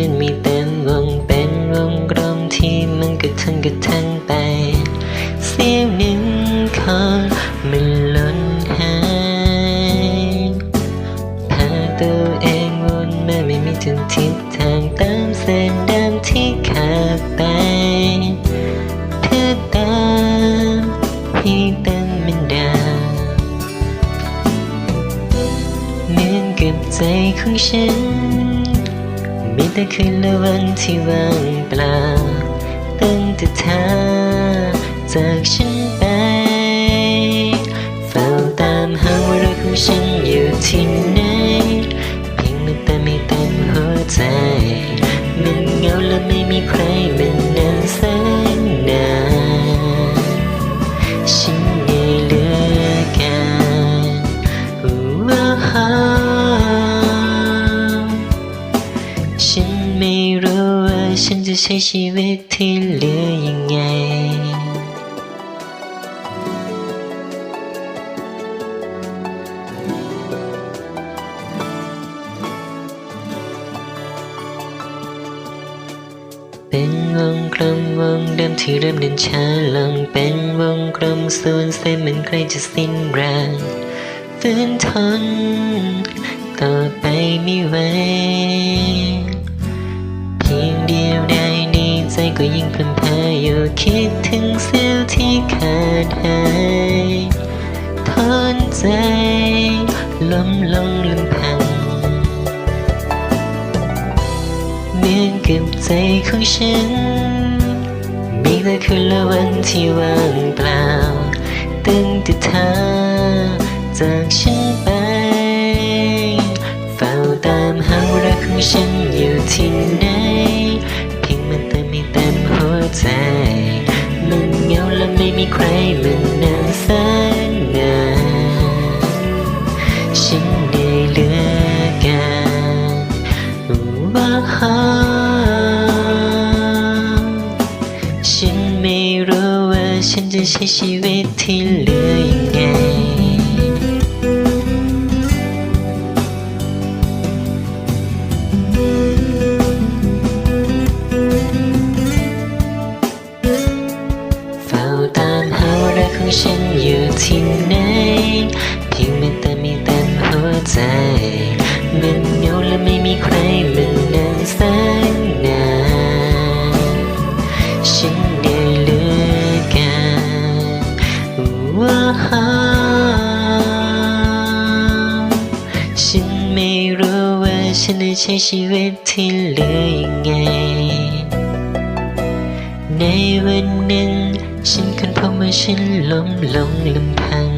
มันมีเต็มวงเป็นวงกลมที่มันกระทันกระทันไป เสียงหนึ่งของมันล่นหายพาตัวเองวนมาไม่มีถึงทิศทางตามเส้นดำที่ขาดไปเธอตามให้เต็มมันดาวเหมือนกับใจของฉัน แต่คืนและวันที่ว่างเปล่าตั้งแต่เธอจากฉันไปเฝ้าตามหาว่ารักของฉันอยู่ที่ไหนเพียงมันแต่ไม่เต็มหัวใจ มันเหงาและไม่มีใครมันนานแสน รู้ว่าฉันจะใช้ชีวิตที่เหลือยังไง เป็นวงกลมวงเดิมที่เริ่มเดินช้าลงเป็นวงกลมส่วนเส้นมือนใครจะสิ้นแรงฝืนทนต่อไปไม่ไหว ก็ยิ่งเพลินเพลอยู่คิดถึงเสี้ยวที่ขาดหายทนใจล้มลงลำพังเมือกับใจของฉัน มีแต่คืนและวันที่ว่างเปล่าตั้งแต่เธอจากฉันไป เฝ้าตามหารักของฉัน ใจ มันเหงาและไม่มีใครมันนานแสนนานฉันได้เหลือกันว้าวฉันไม่รู้ว่าฉันจะใช้ชีวิตที่เหลือ ว้าวฉันไม่รู้ว่าฉันจะใช้ชีวิตที่เหลือยังไง ในวันหนึ่งฉันค้นพบว่าฉันล้มลงลำพัง